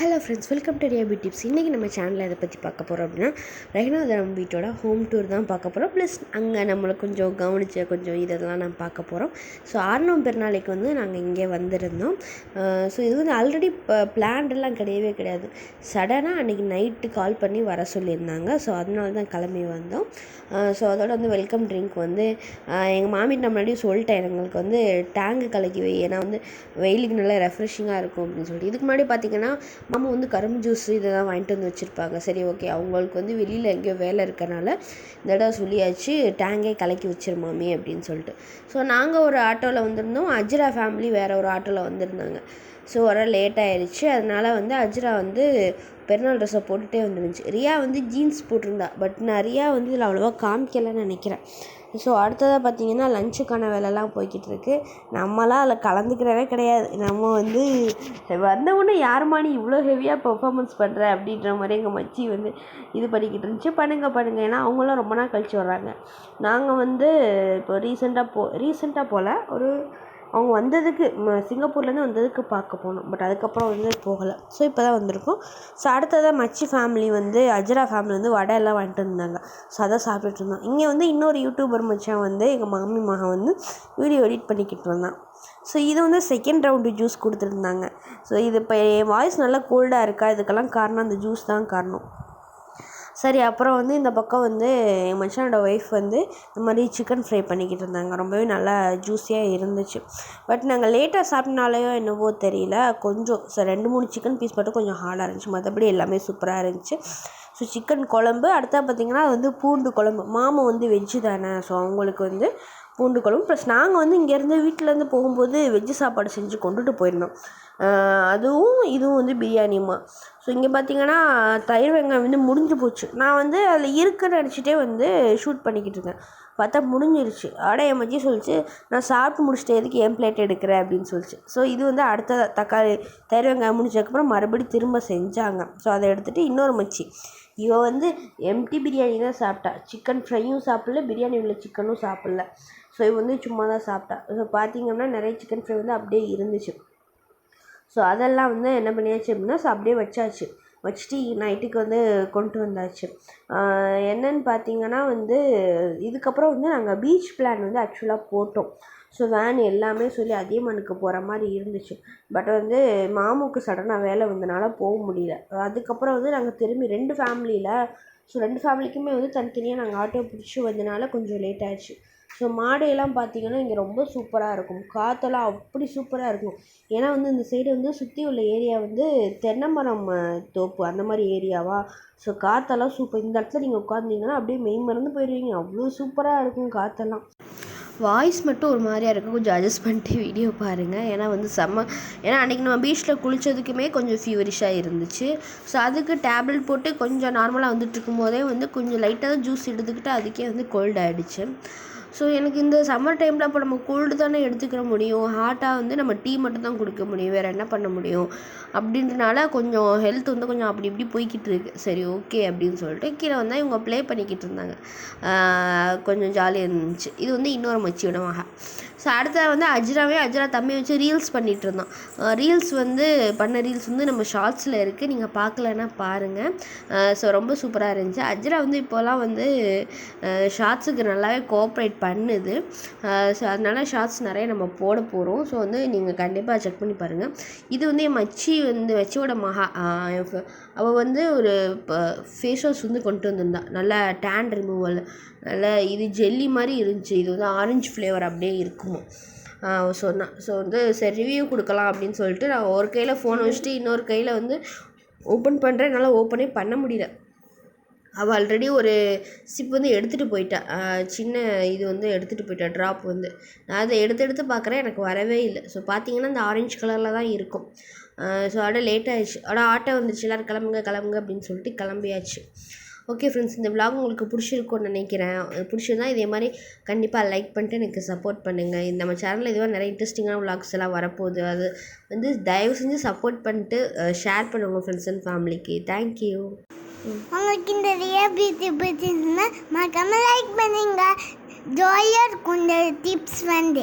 Hello friends welcome beauty tips இன்றைக்கி நம்ம சேனலில் அதை பற்றி பார்க்க போகிறோம் அப்படின்னா ரஹினாதரம் வீட்டோட ஹோம் டூர் தான் பார்க்க போகிறோம் ப்ளஸ் அங்கே நம்மளை கொஞ்சம் கவனித்த கொஞ்சம் இதெல்லாம் நான் பார்க்க போகிறோம் ஸோ ஆறுநூறு பெருநாளைக்கு வந்து நாங்கள் இங்கே வந்திருந்தோம். ஸோ இது வந்து ஆல்ரெடி பிளான்டெல்லாம் கிடையவே கிடையாது. சடனாக அன்றைக்கி நைட்டு கால் பண்ணி வர சொல்லியிருந்தாங்க. ஸோ அதனால தான் கிளம்பி வந்தோம். ஸோ அதோட வந்து வெல்கம் ட்ரிங்க் வந்து எங்கள் மாமியார் நான் முன்னாடியும் சொல்லிட்டேன். எங்களுக்கு வந்து டேங்கு கலக்கி வை. ஏன்னா வந்து வெயிலுக்கு நல்லா ரெஃப்ரெஷிங்காக இருக்கும் அப்படின்னு சொல்லிட்டு. இதுக்கு முன்னாடி பார்த்திங்கன்னா மாமா வந்து கரும்பு ஜூஸ் இதெல்லாம் வாங்கிட்டு வந்து வச்சுருப்பாங்க. சரி ஓகே அவங்களுக்கு வந்து வெளியில் எங்கேயோ வேலை இருக்கனால இந்த தடவை சொல்லியாச்சு டேங்கே கலக்கி வச்சிருமாமே அப்படின்னு சொல்லிட்டு. ஸோ நாங்கள் ஒரு ஆட்டோவில் வந்திருந்தோம். அஜ்ரா ஃபேமிலி வேறு ஒரு ஆட்டோவில் வந்திருந்தாங்க. ஸோ வர லேட் ஆயிடுச்சு அதனால் வந்து அஜ்ரா வந்து பெருநாள் ட்ரெஸ்ஸை போட்டுகிட்டே வந்துருந்துச்சு. ரியா வந்து ஜீன்ஸ் போட்டிருந்தா பட் நான் ரியா வந்து இதில் அவ்வளோவா காமிக்கலைன்னு நினைக்கிறேன். ஸோ அடுத்ததாக பார்த்தீங்கன்னா லஞ்சுக்கான வேலைலாம் போய்கிட்டு இருக்கு நம்மளாம் அதில் கலந்துக்கிறவே கிடையாது. நம்ம வந்து வந்த உடனே நீ இவ்வளோ ஹெவியாக பெர்ஃபார்மன்ஸ் பண்ணுற அப்படின்ற மாதிரி எங்கள் மச்சி வந்து இது பண்ணிக்கிட்டு இருந்துச்சு. பண்ணுங்கள் பண்ணுங்கள் ஏன்னா அவங்களாம் ரொம்ப நாள் கழிச்சு வர்றாங்க. நாங்கள் வந்து இப்போ ரீசெண்டாக போ ரீசெண்டாக போல் ஒரு அவங்க வந்ததுக்கு சிங்கப்பூர்லேருந்து வந்ததுக்கு பார்க்க போனோம். பட் அதுக்கப்புறம் வந்து போகலை. ஸோ இப்போ தான் வந்திருக்கோம். ஸோ அடுத்ததாக மச்சி ஃபேமிலி வந்து அஜரா ஃபேமிலி வந்து வடை எல்லாம் வாங்கிட்டு இருந்தாங்க ஸோ அதை சாப்பிட்டுட்டு இருந்தோம். இங்கே வந்து இன்னொரு யூடியூபர் மச்சான் வந்து எங்கள் மாமி மகன் வந்து வீடியோ எடிட் பண்ணிக்கிட்டு இருந்தான் ஸோ இது வந்து செகண்ட் ரவுண்டு ஜூஸ் கொடுத்துருந்தாங்க. ஸோ இது இப்போ என் வாய்ஸ் நல்லா கோல்டாக இருக்கா? இதுக்கெல்லாம் காரணம் அந்த ஜூஸ் தான் காரணம். சரி அப்புறம் வந்து இந்த பக்கம் வந்து என் மச்சானோட ஒய்ஃப் வந்து இந்த மாதிரி சிக்கன் ஃப்ரை பண்ணிக்கிட்டு இருந்தாங்க. ரொம்பவே நல்லா ஜூஸியாக இருந்துச்சு. பட் நாங்கள் லேட்டாக சாப்பிட்னாலேயோ என்னவோ தெரியல. கொஞ்சம் ச ரெண்டு மூணு சிக்கன் பீஸ் மட்டும் கொஞ்சம் ஹார்டாக இருந்துச்சு. மற்றபடி எல்லாமே சூப்பராக இருந்துச்சு. ஸோ சிக்கன் குழம்பு அடுத்தா பார்த்திங்கன்னா வந்து பூண்டு குழம்பு. மாமா வந்து வெஜ்ஜு தானே. ஸோ அவங்களுக்கு வந்து பூண்டு குழம்பு ப்ளஸ் நாங்கள் வந்து இங்கேருந்து வீட்டிலேருந்து போகும்போது வெஜ்ஜு சாப்பாடு செஞ்சு கொண்டுட்டு போயிருந்தோம். அதுவும் இதுவும் வந்து பிரியாணிமா ஸோ இங்கே பார்த்தீங்கன்னா தயிர் வெங்காயம் வந்து முடிஞ்சு போச்சு. நான் வந்து அதில் இருக்குன்னு நினச்சிட்டே வந்து ஷூட் பண்ணிக்கிட்டு இருக்கேன் பார்த்தா முடிஞ்சிருச்சு. ஆட என் மச்சி சொல்லிச்சு நான் சாப்பிட்டு முடிச்சுட்டு எதுக்கு என் பிளேட் எடுக்கிறேன் அப்படின்னு சொல்லிச்சு. ஸோ இது வந்து அடுத்த தக்காளி தயிர் வெங்காயம் முடிஞ்சதுக்கப்புறம் மறுபடியும் திரும்ப செஞ்சாங்க. ஸோ அதை எடுத்துகிட்டு இன்னொரு மச்சி. இவள் வந்து எம்டி பிரியாணி தான் சாப்பிட்டா. சிக்கன் ஃப்ரையும் சாப்பிடல பிரியாணி உள்ள சிக்கனும் சாப்பிடல. ஸோ இவ வந்து சும்மா தான் சாப்பிட்டா. ஸோ பார்த்தீங்கன்னா நிறைய சிக்கன் ஃப்ரை வந்து அப்படியே இருந்துச்சு. ஸோ அதெல்லாம் வந்து என்ன பண்ணியாச்சு அப்படின்னா ஸோ அப்படியே வச்சாச்சு. வச்சுட்டு நைட்டுக்கு வந்து கொண்டு வந்தாச்சு. என்னன்னு பார்த்தீங்கன்னா வந்து இதுக்கப்புறம் வந்து நாங்கள் பீச் பிளான் வந்து ஆக்சுவலாக போட்டோம். ஸோ வேன் எல்லாமே சொல்லி அதியமானுக்கு போகிற மாதிரி இருந்துச்சு. பட் வந்து மாமுக்கு சடனாக வேலை வந்தனால போக முடியல. அதுக்கப்புறம் வந்து நாங்கள் திரும்பி ரெண்டு ஃபேமிலியில் ஸோ ரெண்டு ஃபேமிலிக்குமே வந்து தனித்தனியாக நாங்கள் ஆட்டோ பிடிச்சி வந்தனால கொஞ்சம் லேட் ஆயிடுச்சு ஸோ மாடையெல்லாம் பார்த்திங்கன்னா இங்கே ரொம்ப சூப்பராக இருக்கும். காற்றெல்லாம் அப்படி சூப்பராக இருக்கும். ஏன்னா வந்து இந்த சைடு வந்து சுற்றி உள்ள ஏரியா வந்து தென்னை மரம் தோப்பு அந்த மாதிரி ஏரியாவா ஸோ காற்றெல்லாம் சூப்பர் இந்த இடத்துல நீங்கள் உட்காந்திங்கன்னா அப்படியே மெய் மறந்து போயிடுவீங்க அவ்வளோ சூப்பராக இருக்கும் காற்றெல்லாம் வாய்ஸ் மட்டும் ஒரு மாதிரியாக இருக்கும் கொஞ்சம் அட்ஜஸ்ட் பண்ணிட்டு வீடியோ பாருங்கள் ஏன்னா வந்து செம்ம ஏன்னா அன்றைக்கி நம்ம பீச்சில் குளித்ததுக்குமே கொஞ்சம் ஃபீவரிஷாக இருந்துச்சு. ஸோ அதுக்கு டேப்லெட் போட்டு கொஞ்சம் நார்மலாக வந்துட்டு இருக்கும்போதே வந்து கொஞ்சம் லைட்டாக தான் ஜூஸ் எடுத்துக்கிட்டு அதுக்கே வந்து கோல்ட் ஆகிடுச்சு ஸோ எனக்கு இந்த சம்மர் டைமில் அப்போ நம்ம கோல்டு தானே எடுத்துக்கிற முடியும். ஹாட்டாக வந்து நம்ம டீ மட்டும் தான் கொடுக்க முடியும். வேறு என்ன பண்ண முடியும்? அப்படின்றனால கொஞ்சம் ஹெல்த் வந்து கொஞ்சம் அப்படி இப்படி போய்கிட்டு இருக்கு. சரி ஓகே அப்படின்னு சொல்லிட்டு கீழே வந்தால் இவங்க ப்ளே பண்ணிக்கிட்டு இருந்தாங்க. கொஞ்சம் ஜாலியாக இருந்துச்சு. இது வந்து இன்னொரு மச்சியோட மகா ஸோ அடுத்த வந்து அஜ்ராவே அஜ்ரா தம்பி வச்சு ரீல்ஸ் பண்ணிகிட்டு இருந்தோம் ரீல்ஸ் வந்து பண்ண ரீல்ஸ் வந்து நம்ம ஷார்ட்ஸில் இருக்குது நீங்கள் பார்க்கலன்னா பாருங்கள் ஸோ ரொம்ப சூப்பராக இருந்துச்சு. அஜ்ரா வந்து இப்போலாம் வந்து ஷார்ட்ஸுக்கு நல்லாவே கோஆப்ரேட் பண்ணுது. ஸோ அதனால் ஷார்ட்ஸ் நிறைய நம்ம போட போகிறோம் ஸோ வந்து நீங்கள் கண்டிப்பாக செக் பண்ணி பாருங்கள் இது வந்து என் மச்சி வந்து மச்சியோட மகா. அவள் வந்து ஒரு ஃபேஸ் வாஷ் வந்து கொண்டு வந்திருந்தா. நல்லா டேன் ரிமூவல் நல்லா இது ஜெல்லி மாதிரி இருந்துச்சு. இது வந்து ஆரஞ்சு ஃப்ளேவர் அப்படியே இருக்குமோ. சொன்னான் ஸோ வந்து சரி ரிவ்யூ கொடுக்கலாம் அப்படின்னு சொல்லிட்டு நான் ஒரு கையில் ஃபோன் வச்சுட்டு இன்னொரு கையில் வந்து ஓப்பன் பண்ணுறேன் என்னால் ஓப்பனே பண்ண முடியல. அவள் ஆல்ரெடி ஒரு சிப் வந்து எடுத்துகிட்டு போயிட்டா. சின்ன இது வந்து எடுத்துகிட்டு போயிட்டா ட்ராப் வந்து. நான் அதை எடுத்து எடுத்து பார்க்குறேன். எனக்கு வரவே இல்லை. ஸோ பார்த்தீங்கன்னா இந்த ஆரஞ்சு கலரில் தான் இருக்கும். ஸோ அட லேட் ஆயிடுச்சு. அட ஆட்டோ வந்துச்சு எல்லோரும் கிளம்புங்க கிளம்புங்க அப்படின்னு சொல்லிட்டு கிளம்பியாச்சு. ஓகே ஃப்ரெண்ட்ஸ் இந்த விலாக் உங்களுக்கு பிடிச்சிருக்கும்னு நினைக்கிறேன். பிடிச்சிருந்தா இதே மாதிரி கண்டிப்பாக லைக் பண்ணிட்டு எனக்கு சப்போர்ட் பண்ணுங்கள் இந்த நம்ம சேனலில் இதுவாக நிறைய இன்ட்ரெஸ்டிங்கான விலாக்ஸ் எல்லாம் வரப்போகுது. அது வந்து தயவு செஞ்சு சப்போர்ட் பண்ணிட்டு ஷேர் பண்ணுங்கள் ஃப்ரெண்ட்ஸ் அண்ட் ஃபேமிலிக்கு தேங்க்யூ உங்களுக்கு இந்த ரியா பியூட்டி பிடிச்சிருந்தா மறக்காமல் லைக் பண்ணுங்கள் ஜாலியாக இருக்கும் இந்த டிப்ஸ் வந்து.